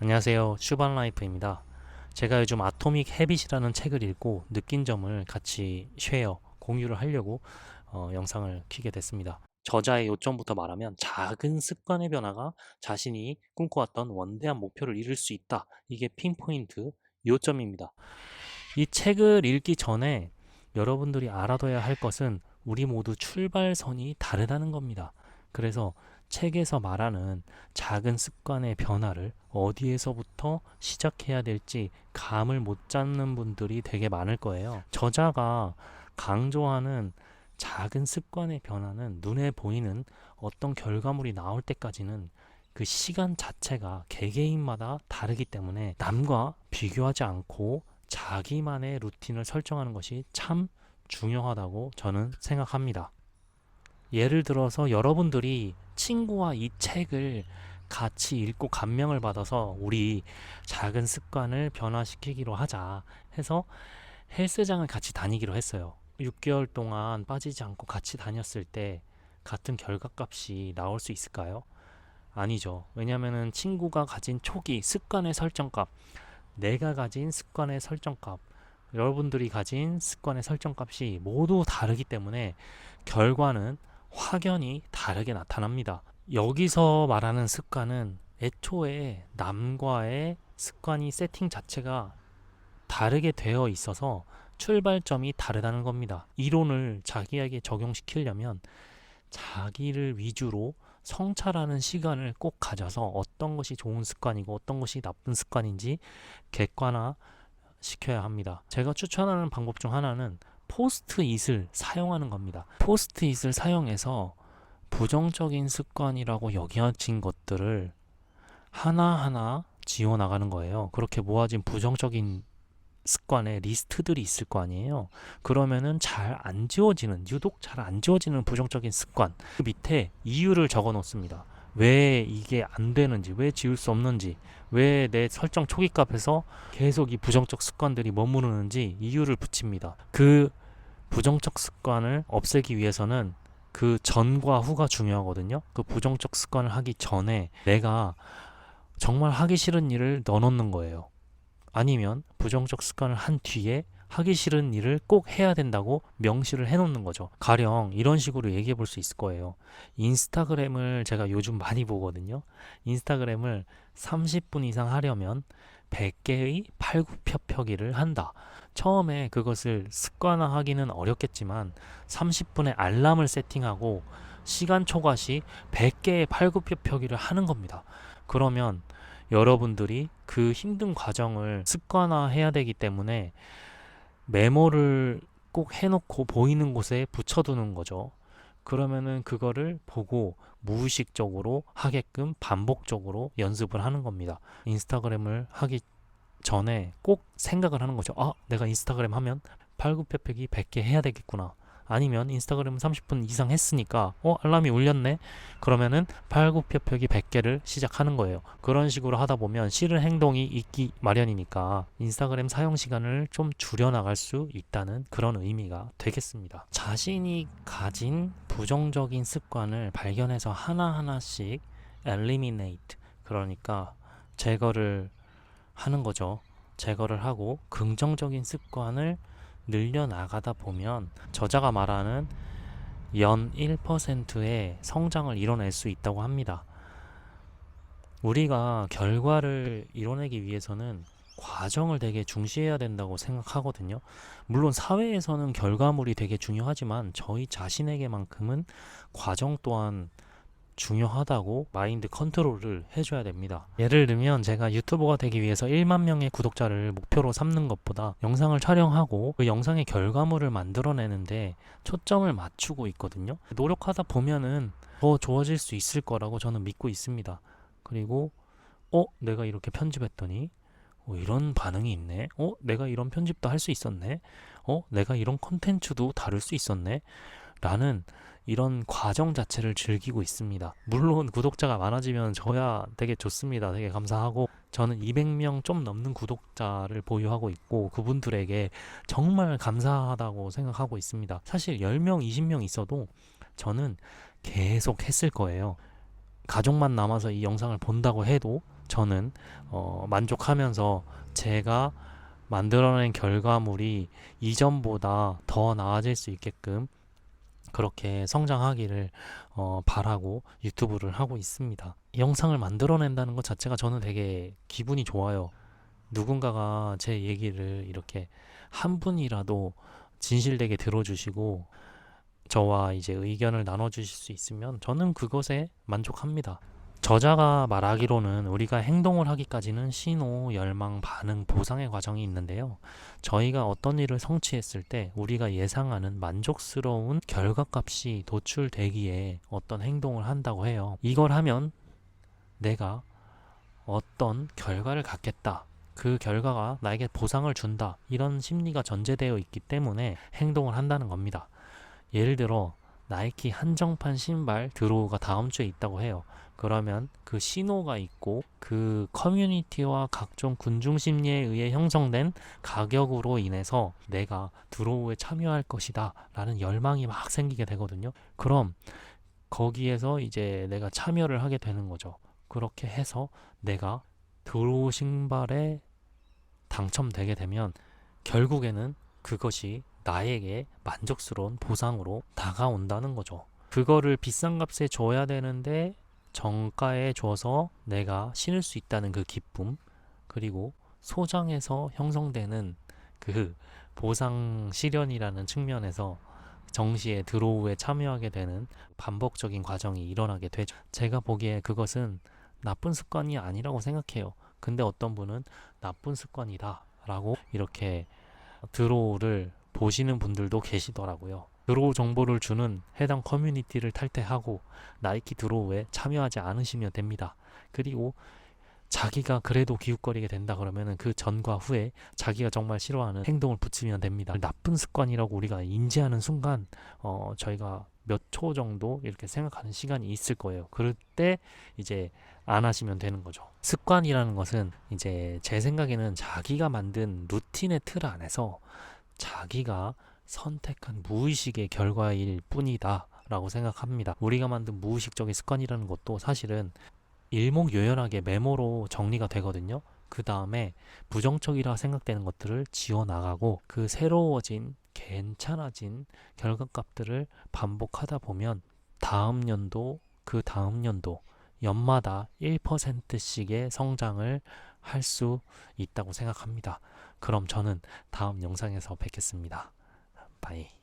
안녕하세요. 슈반라이프입니다. 제가 요즘 아토믹 헤빗이라는 책을 읽고 느낀 점을 같이 쉐어, 공유를 하려고 어, 영상을 키게 됐습니다. 저자의 요점부터 말하면 작은 습관의 변화가 자신이 꿈꿔왔던 원대한 목표를 이룰 수 있다. 이게 핀포인트 요점입니다. 이 책을 읽기 전에 여러분들이 알아둬야 할 것은 우리 모두 출발선이 다르다는 겁니다. 그래서 책에서 말하는 작은 습관의 변화를 어디에서부터 시작해야 될지 감을 못 잡는 분들이 되게 많을 거예요. 저자가 강조하는 작은 습관의 변화는 눈에 보이는 어떤 결과물이 나올 때까지는 그 시간 자체가 개개인마다 다르기 때문에 남과 비교하지 않고 자기만의 루틴을 설정하는 것이 참 중요하다고 저는 생각합니다. 예를 들어서 여러분들이 친구와 이 책을 같이 읽고 감명을 받아서 우리 작은 습관을 변화시키기로 하자 해서 헬스장을 같이 다니기로 했어요. 6개월 동안 빠지지 않고 같이 다녔을 때 같은 결과값이 나올 수 있을까요? 아니죠. 왜냐면은 친구가 가진 초기 습관의 설정값, 내가 가진 습관의 설정값, 여러분들이 가진 습관의 설정값이 모두 다르기 때문에 결과는 확연히 다르게 나타납니다. 여기서 말하는 습관은 애초에 남과의 습관이 세팅 자체가 다르게 되어 있어서 출발점이 다르다는 겁니다. 이론을 자기에게 적용시키려면 자기를 위주로 성찰하는 시간을 꼭 가져서 어떤 것이 좋은 습관이고 어떤 것이 나쁜 습관인지 객관화 시켜야 합니다. 제가 추천하는 방법 중 하나는 포스트잇을 사용하는 겁니다. 포스트잇을 사용해서 부정적인 습관이라고 여겨진 것들을 하나하나 지워 나가는 거예요. 그렇게 모아진 부정적인 습관의 리스트들이 있을 거 아니에요. 그러면은 잘 안 지워지는, 유독 잘 안 지워지는 부정적인 습관. 그 밑에 이유를 적어 놓습니다. 왜 이게 안 되는지, 왜 지울 수 없는지, 왜 내 설정 초기 값에서 계속 이 부정적 습관들이 머무르는지 이유를 붙입니다. 그 부정적 습관을 없애기 위해서는 그 전과 후가 중요하거든요. 그 부정적 습관을 하기 전에 내가 정말 하기 싫은 일을 넣어놓는 거예요. 아니면 부정적 습관을 한 뒤에 하기 싫은 일을 꼭 해야 된다고 명시를 해놓는 거죠. 가령 이런 식으로 얘기해 볼 수 있을 거예요. 인스타그램을 제가 요즘 많이 보거든요. 인스타그램을 30분 이상 하려면 100개의 팔굽혀펴기를 한다. 처음에 그것을 습관화하기는 어렵겠지만 30분의 알람을 세팅하고 시간 초과 시 100개의 팔굽혀펴기를 하는 겁니다. 그러면 여러분들이 그 힘든 과정을 습관화해야 되기 때문에 메모를 꼭 해놓고 보이는 곳에 붙여두는 거죠. 그러면은 그거를 보고 무의식적으로 하게끔 반복적으로 연습을 하는 겁니다. 인스타그램을 하기 전에 꼭 생각을 하는 거죠. 아, 내가 인스타그램 하면 팔굽혀펴기 100개 해야 되겠구나. 아니면 인스타그램 30분 이상 했으니까 어 알람이 울렸네? 그러면은 팔굽혀펴기 100개를 시작하는 거예요. 그런 식으로 하다 보면 싫은 행동이 있기 마련이니까 인스타그램 사용 시간을 좀 줄여나갈 수 있다는 그런 의미가 되겠습니다. 자신이 가진 부정적인 습관을 발견해서 하나하나씩 eliminate 그러니까 제거를 하는 거죠. 제거를 하고 긍정적인 습관을 늘려나가다 보면 저자가 말하는 연 1%의 성장을 이뤄낼 수 있다고 합니다. 우리가 결과를 이뤄내기 위해서는 과정을 되게 중시해야 된다고 생각하거든요. 물론 사회에서는 결과물이 되게 중요하지만 저희 자신에게만큼은 과정 또한 중요하다고 마인드 컨트롤을 해줘야 됩니다. 예를 들면 제가 유튜버가 되기 위해서 1만 명의 구독자를 목표로 삼는 것보다 영상을 촬영하고 그 영상의 결과물을 만들어내는데 초점을 맞추고 있거든요. 노력하다 보면은 더 좋아질 수 있을 거라고 저는 믿고 있습니다. 그리고 어 내가 이렇게 편집했더니 어, 이런 반응이 있네. 어 내가 이런 편집도 할 수 있었네. 어 내가 이런 컨텐츠도 다룰 수 있었네. 라는 이런 과정 자체를 즐기고 있습니다. 물론 구독자가 많아지면 저야 되게 좋습니다. 되게 감사하고 저는 200명 좀 넘는 구독자를 보유하고 있고 그분들에게 정말 감사하다고 생각하고 있습니다. 사실 10명, 20명 있어도 저는 계속 했을 거예요. 가족만 남아서 이 영상을 본다고 해도 저는 어, 만족하면서 제가 만들어낸 결과물이 이전보다 더 나아질 수 있게끔 그렇게 성장하기를 어, 바라고 유튜브를 하고 있습니다. 이 영상을 만들어낸다는 것 자체가 저는 되게 기분이 좋아요. 누군가가 제 얘기를 이렇게 한 분이라도 진실되게 들어주시고 저와 이제 의견을 나눠주실 수 있으면 저는 그것에 만족합니다. 저자가 말하기로는 우리가 행동을 하기까지는 신호, 열망, 반응, 보상의 과정이 있는데요. 저희가 어떤 일을 성취했을 때 우리가 예상하는 만족스러운 결과값이 도출되기에 어떤 행동을 한다고 해요. 이걸 하면 내가 어떤 결과를 갖겠다. 그 결과가 나에게 보상을 준다. 이런 심리가 전제되어 있기 때문에 행동을 한다는 겁니다. 예를 들어 나이키 한정판 신발 드로우가 다음 주에 있다고 해요. 그러면 그 신호가 있고 그 커뮤니티와 각종 군중 심리에 의해 형성된 가격으로 인해서 내가 드로우에 참여할 것이다 라는 열망이 막 생기게 되거든요. 그럼 거기에서 이제 내가 참여를 하게 되는 거죠. 그렇게 해서 내가 드로우 신발에 당첨되게 되면 결국에는 그것이 나에게 만족스러운 보상으로 다가온다는 거죠. 그거를 비싼 값에 줘야 되는데 정가에 줘서 내가 신을 수 있다는 그 기쁨 그리고 소장에서 형성되는 그 보상 실현이라는 측면에서 정시에 드로우에 참여하게 되는 반복적인 과정이 일어나게 되죠. 제가 보기에 그것은 나쁜 습관이 아니라고 생각해요. 근데 어떤 분은 나쁜 습관이다 라고 이렇게 드로우를 보시는 분들도 계시더라고요. 드로우 정보를 주는 해당 커뮤니티를 탈퇴하고 나이키 드로우에 참여하지 않으시면 됩니다. 그리고 자기가 그래도 기웃거리게 된다 그러면은 그 전과 후에 자기가 정말 싫어하는 행동을 붙이면 됩니다. 나쁜 습관이라고 우리가 인지하는 순간 어, 저희가 몇 초 정도 이렇게 생각하는 시간이 있을 거예요. 그럴 때 이제 안 하시면 되는 거죠. 습관이라는 것은 이제 제 생각에는 자기가 만든 루틴의 틀 안에서 자기가 선택한 무의식의 결과일 뿐이다 라고 생각합니다. 우리가 만든 무의식적인 습관이라는 것도 사실은 일목요연하게 메모로 정리가 되거든요. 그 다음에 부정적이라 생각되는 것들을 지워 나가고 그 새로워진 괜찮아진 결과값들을 반복하다 보면 다음 연도 그 다음 연도 연마다 1%씩의 성장을 할 수 있다고 생각합니다. 그럼 저는 다음 영상에서 뵙겠습니다. 바이.